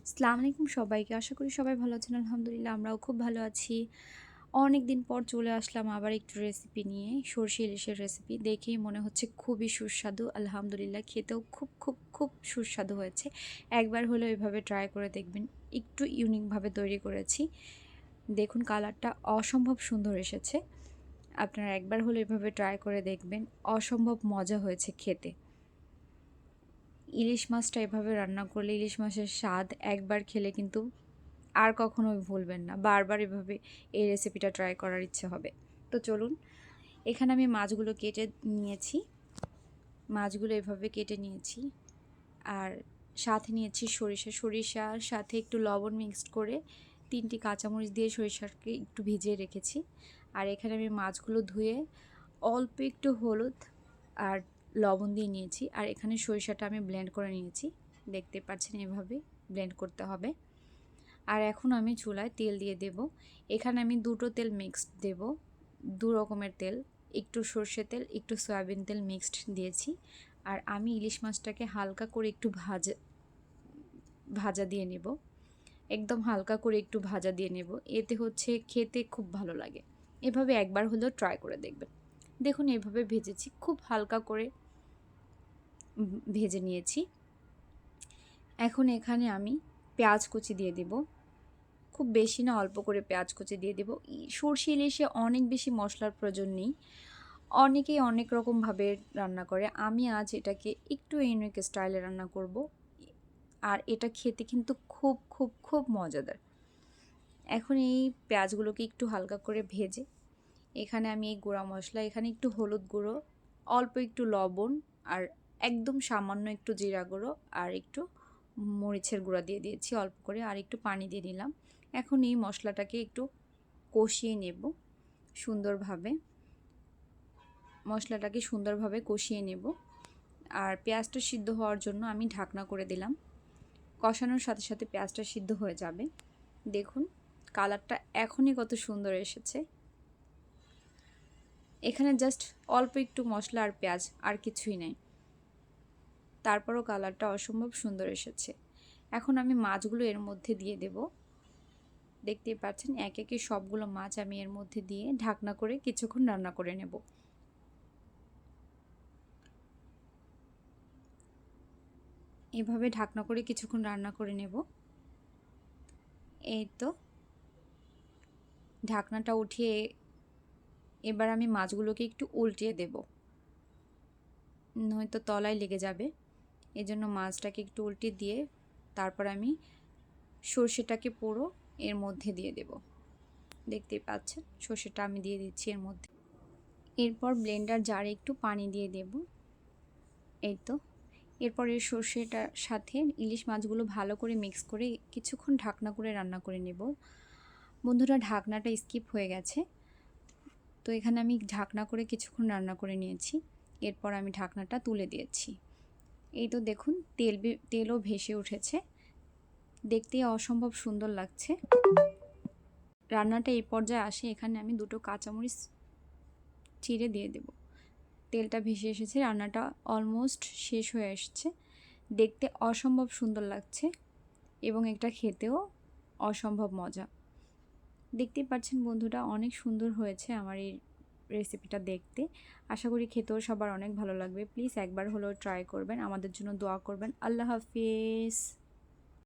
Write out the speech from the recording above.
আসসালামু আলাইকুম সবাইকে। আশা করি সবাই ভালো আছেন, আলহামদুলিল্লাহ আমরাও খুব ভালো আছি। অনেক দিন পর চলে আসলাম আবার একটু রেসিপি নিয়ে, সর্ষে ইলিশের রেসিপি দেখেই মনে হচ্ছে খুবই সুস্বাদু, আলহামদুলিল্লাহ। খেতেও খুব খুব খুব সুস্বাদু হয়েছে। একবার হলেও এভাবে ট্রাই করে দেখবেন, একটু ইউনিকভাবে তৈরি করেছি। দেখুন কালারটা অসম্ভব সুন্দর এসেছে। আপনারা একবার হলে এভাবে ট্রাই করে দেখবেন, অসম্ভব মজা হয়েছে খেতে। ইলিশ মাছটা এভাবে রান্না করলে ইলিশ মাছের স্বাদ একবার খেলে কিন্তু আর কখনোই ভুলবেন না। বারবার এভাবে এই রেসিপিটা ট্রাই করার ইচ্ছে হবে। তো চলুন, এখানে আমি মাছগুলো কেটে নিয়েছি। মাছগুলো এভাবে কেটে নিয়েছি আর সাথে নিয়েছি সরিষা। সরিষার সাথে একটু লবণ মিক্সড করে তিনটি কাঁচামরিচ দিয়ে সরিষাকে একটু ভিজিয়ে রেখেছি। আর এখানে আমি মাছগুলো ধুয়ে অল্প একটু হলুদ আর লবণ দিয়ে নিয়েছি আর এখানে সরিষাটা আমি ব্লেন্ড করে নিয়েছি। দেখতে পাচ্ছেন এভাবে ব্লেন্ড করতে হবে। আর এখন আমি চুলায় তেল দিয়ে দেব। এখানে আমি দুটো তেল মিক্সড দেব। দু রকমের তেল, একটু সর্ষে তেল, একটু সয়াবিন তেল মিক্সড দিয়েছি। আর আমি ইলিশ মাছটাকে হালকা করে একটু ভাজা ভাজা দিয়ে নেব। একদম হালকা করে একটু ভাজা দিয়ে নেব। এতে হচ্ছে খেতে খুব ভালো লাগে। এভাবে একবার হলেও ট্রাই করে দেখবেন। দেখুন এভাবে ভেজেছি। খুব হালকা করে ভেজে নিয়েছি। এখন এখানে আমি পেঁয়াজ কুচি দিয়ে দেব। খুব বেশি না, অল্প করে পেঁয়াজ কুচি দিয়ে দেব। সর্ষে ইলিশে অনেক বেশি মশলার প্রয়োজন নেই। অনেকেই অনেক রকমভাবে রান্না করে। আমি আজ এটাকে একটু ইউনিক স্টাইলে রান্না করব। আর এটা খেতে কিন্তু খুব খুব খুব মজাদার। এখন এই পেঁয়াজগুলোকে একটু হালকা করে ভেজে এখানে আমি এই গুঁড়া মশলা, এখানে একটু হলুদ গুঁড়ো, অল্প একটু লবণ আর একদম সামান্য একটু জিরা গুঁড়ো আর একটু মরিচের গুঁড়া দিয়ে দিয়েছি অল্প করে আর একটু পানি দিয়ে দিলাম। এখন এই মশলাটাকে একটু কষিয়ে নেব সুন্দরভাবে। মশলাটাকে সুন্দরভাবে কষিয়ে নেব আর পেঁয়াজটা সিদ্ধ হওয়ার জন্য আমি ঢাকনা করে দিলাম। কষানোর সাথে সাথে পেঁয়াজটা সিদ্ধ হয়ে যাবে। দেখুন, কালারটা এখনই কত সুন্দর এসেছে। এখানে জাস্ট অল্প একটু মশলা আর পেঁয়াজ, আর কিছুই নেই। তারপরও কালারটা অসম্ভব সুন্দর এসেছে। এখন আমি মাছগুলো এর মধ্যে দিয়ে দেব। দেখতেই পাচ্ছেন, এক একে সবগুলো মাছ আমি এর মধ্যে দিয়ে ঢাকনা করে কিছুক্ষণ রান্না করে নেব। এভাবে ঢাকনা করে কিছুক্ষণ রান্না করে নেব। এই তো, ঢাকনাটা উঠিয়ে এবার আমি মাছগুলোকে একটু উল্টিয়ে দেব। নয়তো তলায় লেগে যাবে। এজন্য মাছটাকে একটু উল্টে দিয়ে তারপর আমি সর্ষেটাকে পুরো এর মধ্যে দিয়ে দেব। দেখতেই পাচ্ছেন, সর্ষেটা আমি দিয়ে দিচ্ছি এর মধ্যে। এরপর ব্লেন্ডার জারে একটু পানি দিয়ে দেব। এই তো। এরপর এই সর্ষেটার সাথে ইলিশ মাছগুলো ভালো করে মিক্স করে কিছুক্ষণ ঢাকনা করে রান্না করে নেব। বন্ধুরা, ঢাকনাটা স্কিপ হয়ে গেছে। তো এখানে আমি ঢাকনা করে কিছুক্ষণ রান্না করে নিয়েছি। এরপর আমি ঢাকনাটা তুলে দিয়েছি। এই তো দেখুন, তেল তেলও ভেসে উঠেছে। দেখতে অসম্ভব সুন্দর লাগছে। রান্নাটা এই পর্যায়ে আসে, এখানে আমি দুটো কাঁচামরিচ চিড়ে দিয়ে দেব। তেলটা ভেসে এসেছে, রান্নাটা অলমোস্ট শেষ হয়ে এসছে। দেখতে অসম্ভব সুন্দর লাগছে এবং এটা খেতেও অসম্ভব মজা। দেখতেই পাচ্ছেন বন্ধুটা অনেক সুন্দর হয়েছে আমার এই রেসিপিটা দেখতে। আশা করি খেতেও সবার অনেক ভালো লাগবে। প্লিজ একবার হলেও ট্রাই করবেন। আমাদের জন্য দোয়া করবেন। আল্লাহ হাফিজ।